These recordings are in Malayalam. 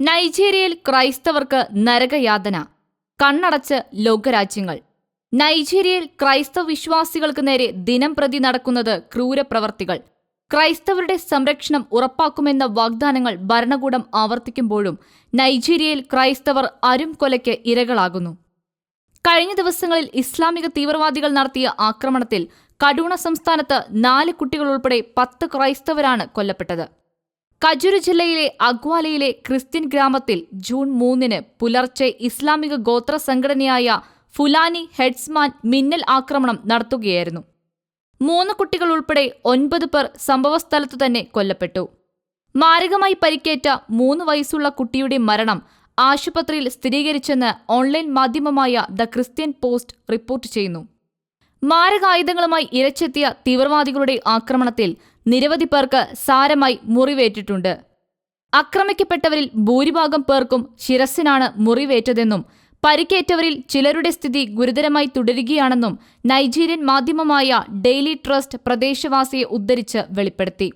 നൈജീരിയയിൽ ക്രൈസ്തവർക്ക് നരകയാതന കണ്ണടച്ച് ലോകരാജ്യങ്ങൾ. നൈജീരിയയിൽ ക്രൈസ്തവ വിശ്വാസികൾക്ക് നേരെ ദിനം പ്രതി നടക്കുന്നത് ക്രൂരപ്രവർത്തികൾ. ക്രൈസ്തവരുടെ സംരക്ഷണം ഉറപ്പാക്കുമെന്ന വാഗ്ദാനങ്ങൾ ഭരണകൂടം ആവർത്തിക്കുമ്പോഴും നൈജീരിയയിൽ ക്രൈസ്തവർ അരും കൊലയ്ക്ക് ഇരകളാകുന്നു. കഴിഞ്ഞ ദിവസങ്ങളിൽ ഇസ്ലാമിക തീവ്രവാദികൾ നടത്തിയ ആക്രമണത്തിൽ കടൂണ സംസ്ഥാനത്ത് നാല് കുട്ടികൾ ഉൾപ്പെടെ പത്ത് ക്രൈസ്തവരാണ് കൊല്ലപ്പെട്ടത്. കജുരു ജില്ലയിലെ അഗ്വാലയിലെ ക്രിസ്ത്യൻ ഗ്രാമത്തിൽ ജൂൺ മൂന്നിന് പുലർച്ചെ ഇസ്ലാമിക ഗോത്ര സംഘടനയായ ഫുലാനി ഹെഡ്സ്മാൻ മിന്നൽ ആക്രമണം നടത്തുകയായിരുന്നു. മൂന്ന് കുട്ടികൾ ഉൾപ്പെടെ ഒൻപത് പേർ സംഭവസ്ഥലത്തു തന്നെ കൊല്ലപ്പെട്ടു. മാരകമായി പരിക്കേറ്റ മൂന്ന് വയസ്സുള്ള കുട്ടിയുടെ മരണം ആശുപത്രിയിൽ സ്ഥിരീകരിച്ചെന്ന് ഓൺലൈൻ മാധ്യമമായ ദ ക്രിസ്ത്യൻ പോസ്റ്റ് റിപ്പോർട്ട് ചെയ്യുന്നു. മാരകായുധങ്ങളുമായി ഇരച്ചെത്തിയ തീവ്രവാദികളുടെ ആക്രമണത്തിൽ നിരവധി പേർക്ക് സാരമായി മുറിവേറ്റിട്ടുണ്ട്. ആക്രമിക്കപ്പെട്ടവരിൽ ഭൂരിഭാഗം പേർക്കും ശിരസിനാണ് മുറിവേറ്റതെന്നും പരിക്കേറ്റവരിൽ ചിലരുടെ സ്ഥിതി ഗുരുതരമായി തുടരുകയാണെന്നും നൈജീരിയൻ മാധ്യമമായ ഡെയിലി ട്രസ്റ്റ് പ്രദേശവാസിയെ ഉദ്ധരിച്ച് വെളിപ്പെടുത്തി.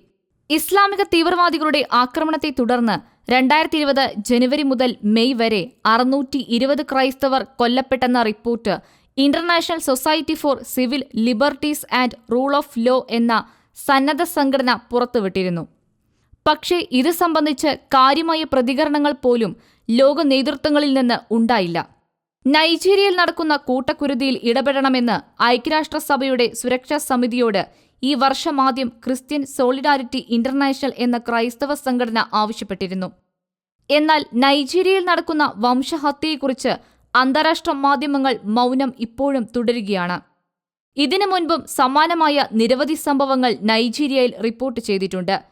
ഇസ്ലാമിക തീവ്രവാദികളുടെ ആക്രമണത്തെ തുടർന്ന് രണ്ടായിരത്തി ഇരുപത് ജനുവരി മുതൽ മെയ് വരെ അറുന്നൂറ്റി ഇരുപത് ക്രൈസ്തവർ കൊല്ലപ്പെട്ടെന്ന report international society for civil liberties and rule of law എന്ന സന്നദ്ധ സംഘടന പുറത്തുവിട്ടിരുന്നു. പക്ഷേ ഇത് സംബന്ധിച്ച് കാര്യമായ പ്രതികരണങ്ങൾ പോലും ലോക നേതൃത്വങ്ങളിൽ നിന്ന് ഉണ്ടായില്ല. നൈജീരിയയിൽ നടക്കുന്ന കൂട്ടക്കുരുതിയിൽ ഇടപെടണമെന്ന് ഐക്യരാഷ്ട്രസഭയുടെ സുരക്ഷാ സമിതിയോട് ഈ വർഷം ആദ്യം ക്രിസ്ത്യൻ സോളിഡാരിറ്റി ഇന്റർനാഷണൽ എന്ന ക്രൈസ്തവ സംഘടന ആവശ്യപ്പെട്ടിരുന്നു. എന്നാൽ നൈജീരിയയിൽ നടക്കുന്ന വംശഹത്യയെക്കുറിച്ച് അന്താരാഷ്ട്ര മാധ്യമങ്ങൾ മൗനം ഇപ്പോഴും തുടരുകയാണ്. ഇതിനു മുൻപും സമാനമായ നിരവധി സംഭവങ്ങൾ നൈജീരിയയിൽ റിപ്പോർട്ട് ചെയ്തിട്ടുണ്ട്.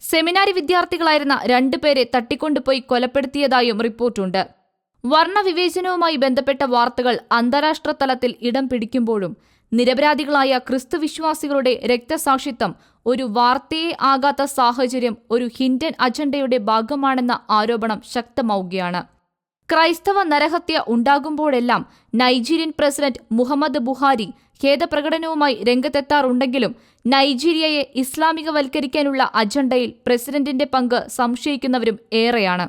സെമിനാരി വിദ്യാർത്ഥികളായിരുന്ന രണ്ടുപേരെ തട്ടിക്കൊണ്ടുപോയി കൊലപ്പെടുത്തിയതായും റിപ്പോർട്ടുണ്ട്. വർണവിവേചനവുമായി ബന്ധപ്പെട്ട വാർത്തകൾ അന്താരാഷ്ട്ര തലത്തിൽ ഇടം പിടിക്കുമ്പോഴും നിരപരാധികളായ ക്രിസ്തുവിശ്വാസികളുടെ രക്തസാക്ഷിത്വം ഒരു വാർത്തയെ ആകാത്ത സാഹചര്യം ഒരു ഹിൻഡൻ അജണ്ടയുടെ ഭാഗമാണെന്ന ആരോപണം ശക്തമാവുകയാണ്. ക്രൈസ്തവ നരഹത്യ ഉണ്ടാകുമ്പോഴെല്ലാം നൈജീരിയൻ പ്രസിഡന്റ് മുഹമ്മദ് ബുഹാരി ഖേദപ്രകടനവുമായി രംഗത്തെത്താറുണ്ടെങ്കിലും നൈജീരിയയെ ഇസ്ലാമികവൽക്കരിക്കാനുള്ള അജണ്ടയിൽ പ്രസിഡന്റിന്റെ പങ്ക് സംശയിക്കുന്നവരും ഏറെയാണ്.